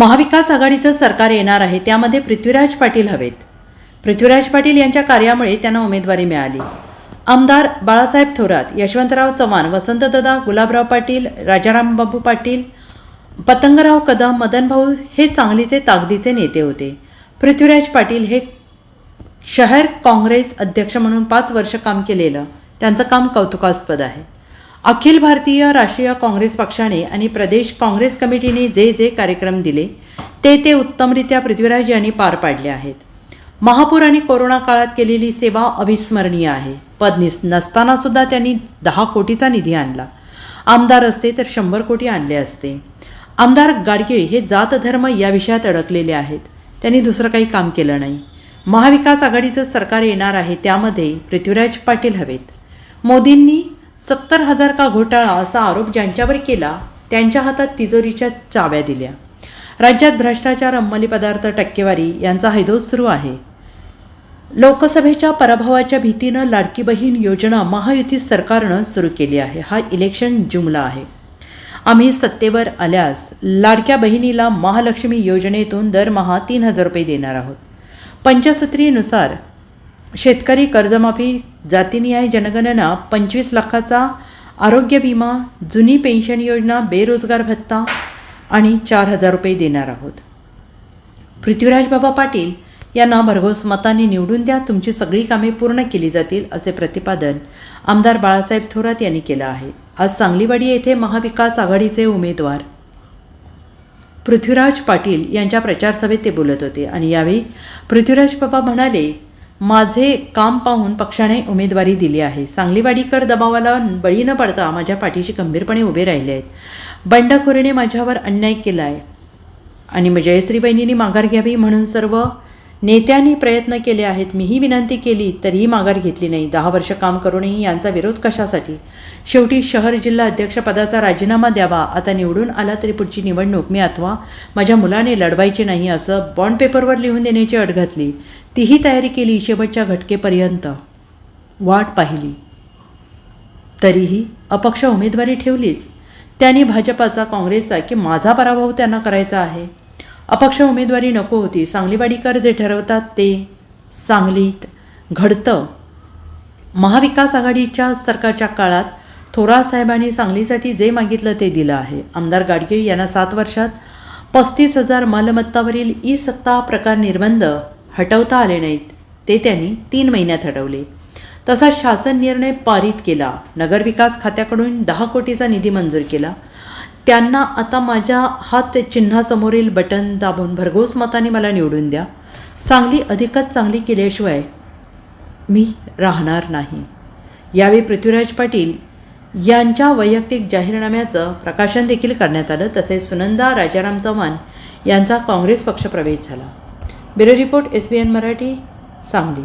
महाविकास आघाडीचं सरकार येणार आहे त्यामध्ये पृथ्वीराज पाटील हवेत. पृथ्वीराज पाटील यांच्या कार्यामुळे त्यांना उमेदवारी मिळाली. आमदार बाळासाहेब थोरात यशवंतराव चव्हाण वसंतदादा गुलाबराव पाटील राजारामबाबू पाटील पतंगराव कदम मदनभाऊ हे सांगलीचे ताकदीचे नेते होते. पृथ्वीराज पाटील हे शहर काँग्रेस अध्यक्ष म्हणून पाच वर्ष काम केलेलं. त्यांचं काम कौतुकास्पद आहे. अखिल भारतीय राष्ट्रीय काँग्रेस पक्षाने आणि प्रदेश काँग्रेस कमिटीने जे जे कार्यक्रम दिले ते ते उत्तमरित्या पृथ्वीराज यांनी पार पाडले आहेत. महापूर आणि कोरोना काळात केलेली सेवा अविस्मरणीय आहे. पद निस नसतानासुद्धा त्यांनी दहा कोटीचा निधी आणला. आमदार असते तर शंभर कोटी आणले असते. आमदार गाडगिळ हे जात धर्म या विषयात अडकलेले आहेत. त्यांनी दुसरं काही काम केलं नाही. महाविकास आघाडीचं सरकार येणार आहे त्यामध्ये पृथ्वीराज पाटील हवेत. मोदींनी सत्तर हजार का घोटाळा असा आरोप ज्यांच्यावर केला त्यांच्या हातात तिजोरीच्या चाव्या दिल्या. राज्यात भ्रष्टाचार अंमली पदार्थ टक्केवारी यांचा हैदोस सुरू आहे. लोकसभेच्या पराभवाच्या भीतीनं लाडकी बहीण योजना महायुती सरकारनं सुरू केली आहे. हा इलेक्शन जुमला आहे. आम्ही सत्तेवर आल्यास लाडक्या बहिणीला महालक्ष्मी योजनेतून दरमहा तीन हजार रुपये देणार आहोत. पंचसूत्रीनुसार शेतकरी कर्जमाफी जातीनिहाय जनगणना पंचवीस लाखाचा आरोग्य विमा जुनी पेन्शन योजना बेरोजगार भत्ता आणि चार हजार रुपये देणार आहोत. पृथ्वीराज बाबा पाटील यांना भरघोस मतांनी निवडून द्या तुमची सगळी कामे पूर्ण केली जातील असे प्रतिपादन आमदार बाळासाहेब थोरात यांनी केलं आहे. आज सांगलीवाडी येथे महाविकास आघाडीचे उमेदवार पृथ्वीराज पाटील यांच्या प्रचारसभेत ते बोलत होते आणि यावेळी पृथ्वीराज बाबा म्हणाले माझे काम पाहून पक्षाने उमेदवारी दिली आहे. सांगलीवाडीकर दबावाला बळी न पडता माझ्या पाठीशी गंभीरपणे उभे राहिले आहेत. बंडखोरीने माझ्यावर अन्याय केला आहे आणि मग जयश्री बहिणींनी माघार घ्यावी म्हणून सर्व नेत्यांनी प्रयत्न केले आहेत. मीही विनंती केली तरीही माघार घेतली नाही. दहा वर्ष काम करूनही यांचा विरोध कशासाठी? शेवटी शहर जिल्हा अध्यक्षपदाचा राजीनामा द्यावा. आता निवडून आला तरी पुढची निवडणूक मी अथवा माझ्या मुलाने लढवायची नाही असं बॉन्ड पेपरवर लिहून देण्याची अट घातली. तीही तयारी केली शेवटच्या घटकेपर्यंत. वाट पाहिली. तरीही अपक्ष उमेदवारी ठेवलीच. त्यांनी भाजपाचा काँग्रेसचा की माझा पराभव त्यांना करायचा आहे? अपक्ष उमेदवारी नको होती. सांगलीवाडीकर जे ठरवतात ते सांगलीत घडतं. महाविकास आघाडीच्या सरकारच्या काळात थोरात साहेबांनी सांगलीसाठी जे मागितलं ते दिलं आहे. आमदार गाडगीळ यांना सात वर्षात पस्तीस हजार मालमत्तावरील ई सत्ता प्रकार निर्बंध हटवता आले नाहीत. ते त्यांनी तीन महिन्यात हटवले. तसा शासन निर्णय पारित केला. नगरविकास खात्याकडून दहा कोटीचा निधी मंजूर केला. त्यांना आता माझ्या हात चिन्हासमोरील बटन दाबून भरघोस मताने मला निवडून द्या. चांगली अधिकच चांगली केल्याशिवाय मी राहणार नाही. यावेळी पृथ्वीराज पाटील यांच्या वैयक्तिक जाहीरनाम्याचं प्रकाशन देखील करण्यात आलं. तसेच सुनंदा राजाराम चव्हाण यांचा काँग्रेस पक्ष प्रवेश झाला. Bureau report S B N Marathi Sangli.